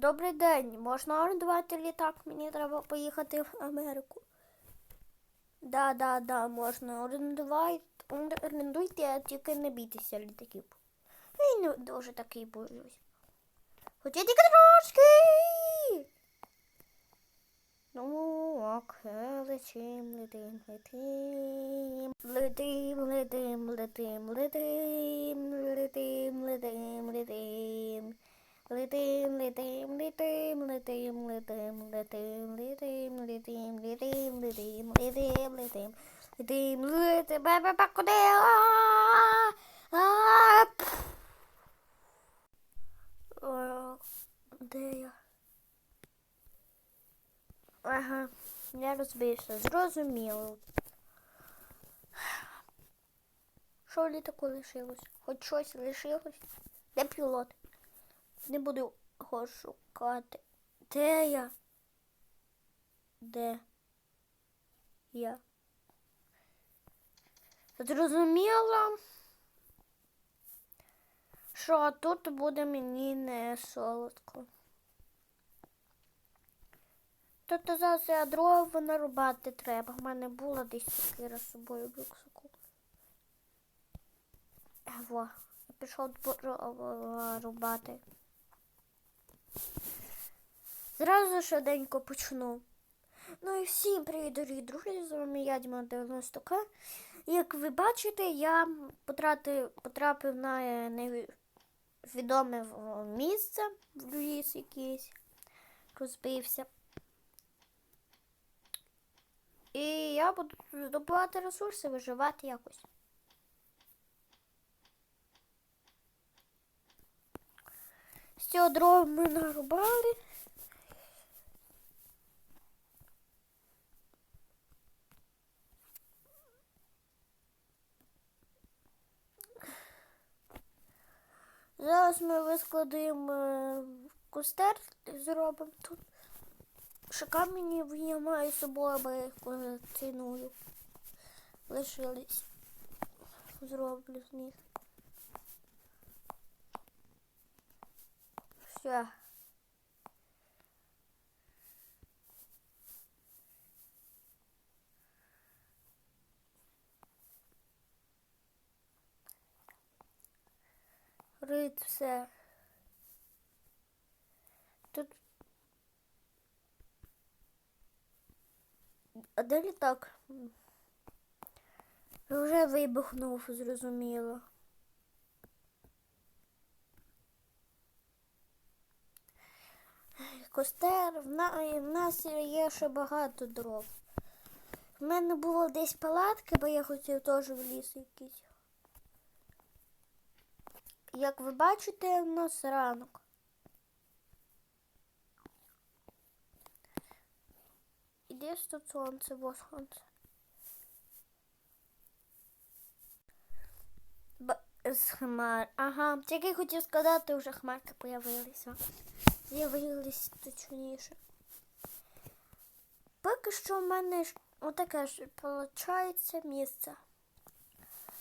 Добрий день. Можна орендувати літак? Мені треба поїхати в Америку. Да, да, да, можна. Орендувати. Орендуйте, тільки не бійтеся літаків. Я не дуже такий боюсь. Хоча тільки трошки. Ну, окей, летим, летим, летим. Летим, летим, летим, летим, летим, летим, летим. Летим, летим, летим, летим, летим, летим, летим, летим, летим, летим, летим, летим, летим, летим, ба-ба-ба, куди? Де я? Ага, я розбився, зрозуміло. Що літаку лишилось? Хоч щось лишилось? Де пілот? Не буду його шукати. Де я? Де я? Зрозуміло, що тут буде мені не солодко. Тут зараз я дрова нарубати треба. В мене була десь сокира з собою в рюкзаку. Во, я пішов дрова рубати. Зразу швиденько почну. Ну і всім привіт, дорогі друзі, з вами я Діма 90К. Як ви бачите, я потрапив, потрапив на е, невідоме місце в ліс якийсь, розбився. І я буду здобувати ресурси, виживати якось. З цього дрова ми нарубали. Зараз ми вискладаємо е, костер зробимо тут. Ще камені я маю з собою, бо я їх ціную. Лишились. Зроблю з них. Все. Рит все. Тут. А де літак? Вже вибухнув, зрозуміло. Костер, в, на... в нас є ще багато дров. В мене було десь палатки, бо я хотів теж в ліс якийсь. Як ви бачите, у нас ранок. І десь тут сонце, бо сонце. Б- з хмар. Ага, тільки хотів сказати, вже хмарки появилися. З'явились точніше. Поки що в мене отаке ж виходить місце.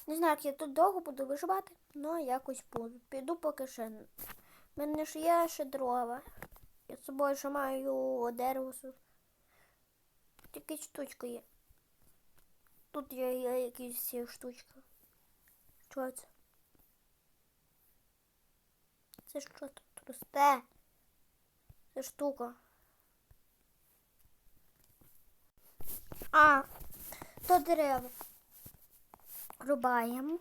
Не знаю, як я тут довго буду виживати, але якось буду. Піду поки ще. В мене ж є ще дрова. Я з собою ще маю дерево. Тільки штучка є. Тут є, є якісь штучки. Що це? Це що тут росте? Це штука. А, то дерева. Рубаємо.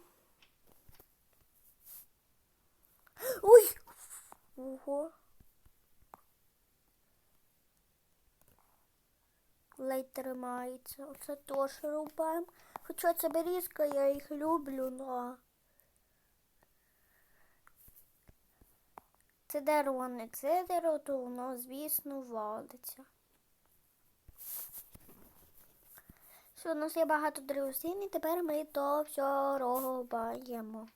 Ой! Ого. Ледь тримається. Оце теж рубаємо. Хоча це берізка, я їх люблю, но. Це дерево не це дерево, то воно, звісно, валиться. Все, у нас є багато древесин, і тепер ми то все рубаємо.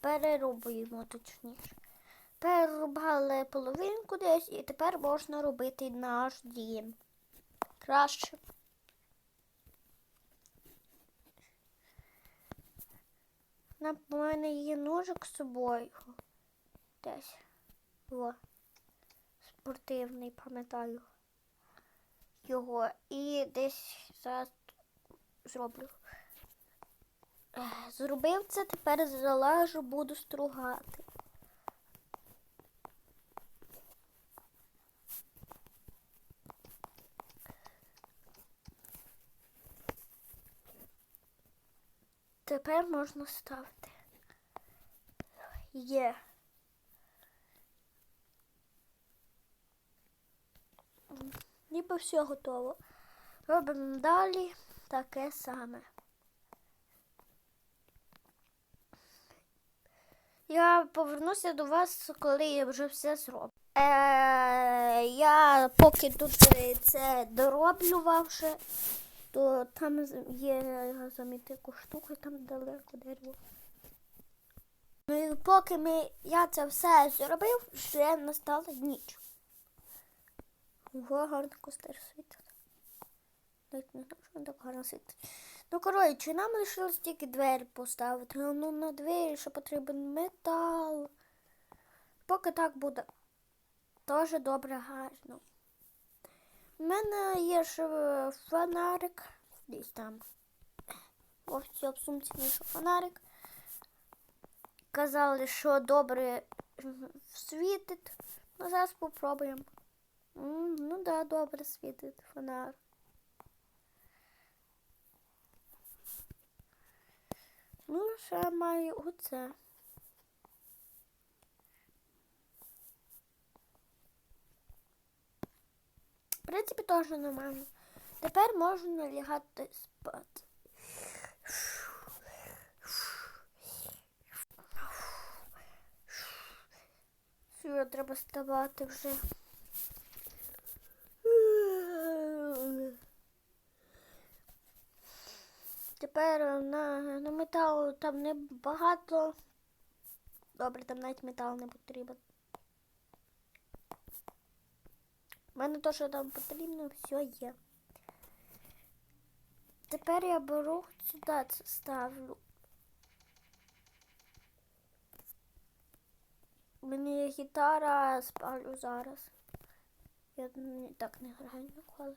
Перерубуємо точніше. Перерубали половинку десь, і тепер можна робити наш дім. Краще. На мене є ножик з собою. Десь. О. спортивний, пам'ятаю його. І десь зараз зроблю. Зробив це, тепер залежу, буду стругати. Тепер можна ставити. Є. Ніби все готово. Робимо далі таке саме. Я повернуся до вас, коли я вже все зроблю. Е, я поки тут е, це дороблювавши, то там є я замітив яку штуку, там далеко дерево. Ну і поки ми, я це все зробив, вже настала ніч. Ого, гарно костер світить. Навіть не знаю, що так гарно світить. Ну, коротше, нам лишилось тільки двері поставити. Ну, на двері ще потрібен метал. Поки так буде. Теж добре, гарно. У мене є ще е, фонарик. Десь там. Ось в сумці знайшов фонарик. Казали, що добре світить. Ну, зараз спробуємо. Ну да, добре світить фонар. Ну, ще маю оце. В принципі, теж нормально. Тепер можна лягати спати. Все, треба вставати вже. Тепер на, на металу там не багато. Добре, там навіть метал не потрібен. У мене то, що там потрібно, все є. Тепер я беру сюди це ставлю. У мене є гітара, спалю зараз. Я так не граю ніколи.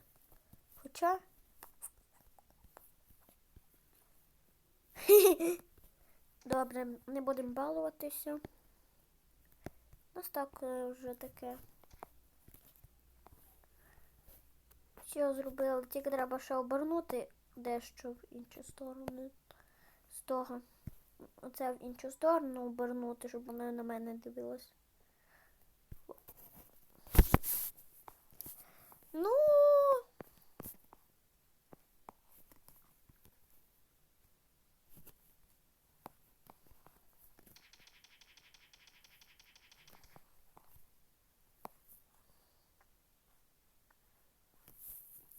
Хоча. Добре, не будемо балуватися. У нас так е, вже таке. Все зробили, тільки треба ще обернути дещо в іншу сторону. З того. Оце в іншу сторону обернути, щоб вона на мене дивилась. Ну.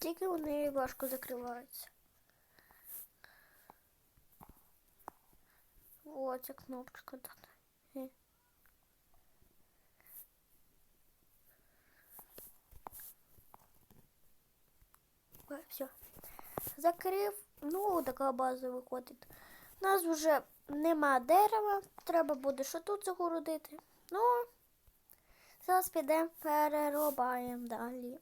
Тільки вони важко закриваються. О, ця кнопочка тут. Е. Ой, все. Закрив. Ну, така база виходить. У нас вже нема дерева. Треба буде що тут загородити. Ну, зараз підемо перерубаємо далі.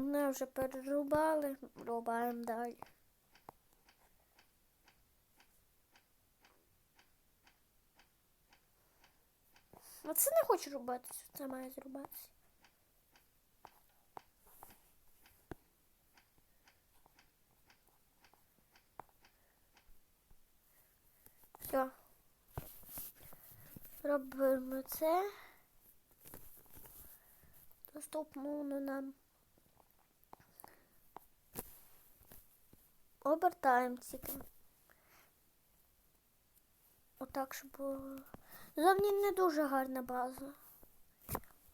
Ми вже перерубали, рубаємо далі. Оце не хочу рубатися, це має зрубатися. Все. Робимо це. Доступно нам. Обертаємо тільки. Отак, щоб було. Зовні не дуже гарна база.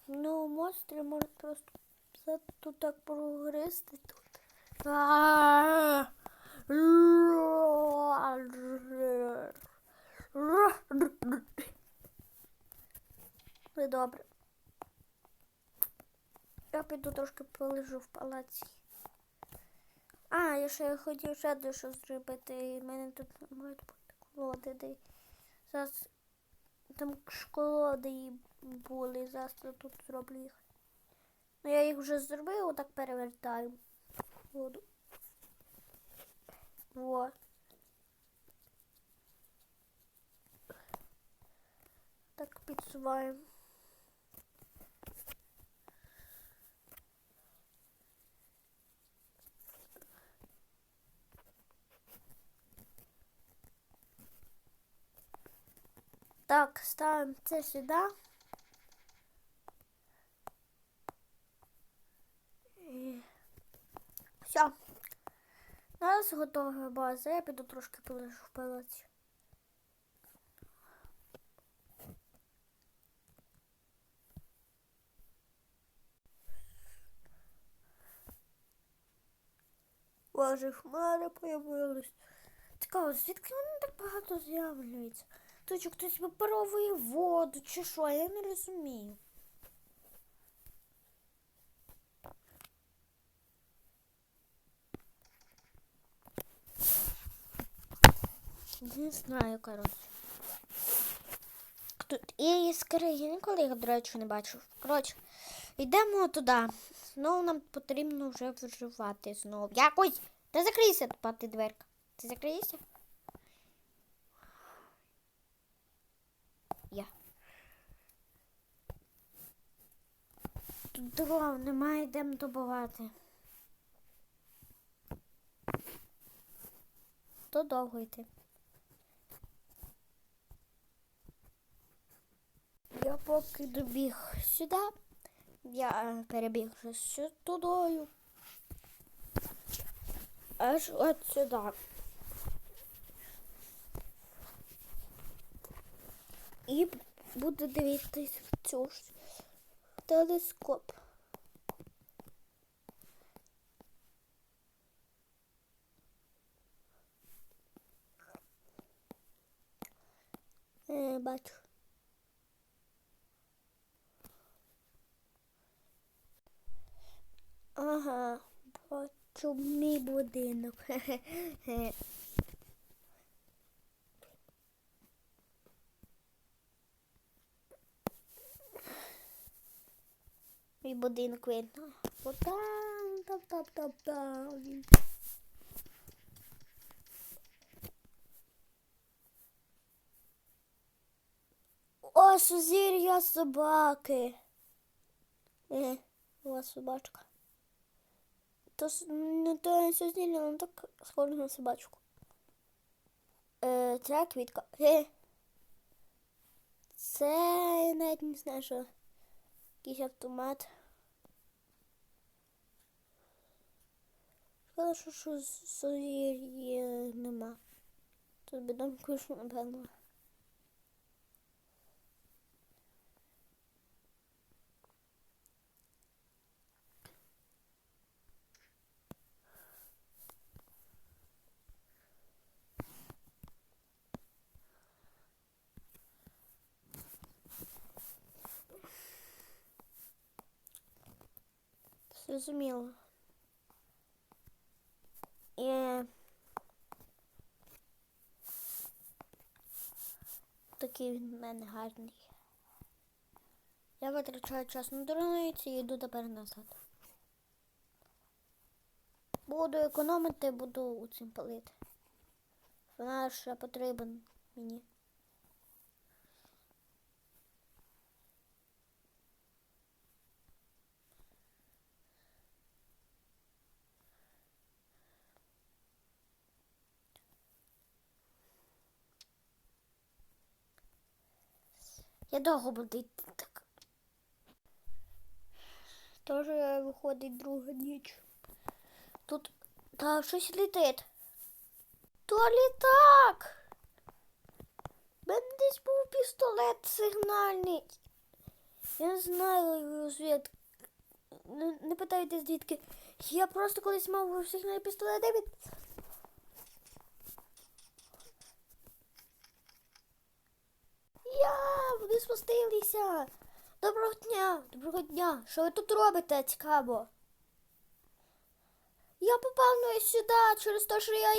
Ну, монстри можуть просто тут так прогризти тут. Ну, добре. Я піду трошки полежу в палаці. А, я ще хотів ще дещо зробити. І мене тут мають бути колоди. Зараз Там школоди і були, завтра тут зроблю їх. Ну я їх вже зробив, отак перевертаю. Воду. Во. Так підсуваємо. Так, ставимо це сюди. І... Все. Зараз готова база. Я піду трошки полежу в палаці. Боже, хмари появились. Цікаво, звідки вони так багато з'являються? То чи хтось випаровує воду, чи що, я не розумію. Не знаю, коротше. Тут і іскри, я ніколи їх, до речі, не бачив. Коротше, йдемо туди. Знову нам потрібно вже виживати знову. Якось. Та закрийся, пати дверка. Ти закриєшся? Я. Тут дров немає, йдемо добувати. То довго йти. Я поки добіг сюди, я перебіг вже сюди. Аж от сюди. І буду дивитись в цю ж телескоп. Е, бачу. Ага, бачу мій будинок. Мій будинок видно. Отам, там, там, там, там. О, сузір'я собаки. Е, у вас собачка. То не то сузір'я, але так схоже на собачку. Е, це квітка. Е. Це я навіть не знаю, що якийсь автомат. Шкода, що, що сузір'я нема. Тут би дом кушу, напевно. Зрозуміло. І... Такий він в мене гарний. Я витрачаю час на дурниці і йду тепер назад. Буду економити, буду у цим палити. Вона ще потрібен мені. Я довго буду йти так. Тоже виходить друга ніч. Тут та щось летить. То літак. Мене десь був пістолет сигнальний. Я не знаю звідки. Не, не питайте звідки. Я просто колись мав сигнальний пістолет Я, вони спустилися. Доброго дня, доброго дня. Що ви тут робите, цікаво? Я попав сюди через те, що я,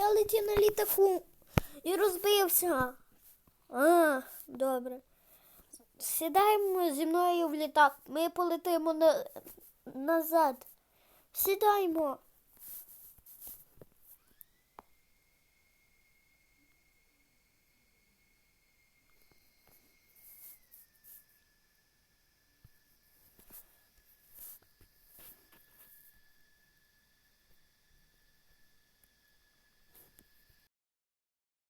я летів на літаку і розбився. А, добре. Сідаємо зі мною в літак. Ми полетимо на... назад. Сідаємо.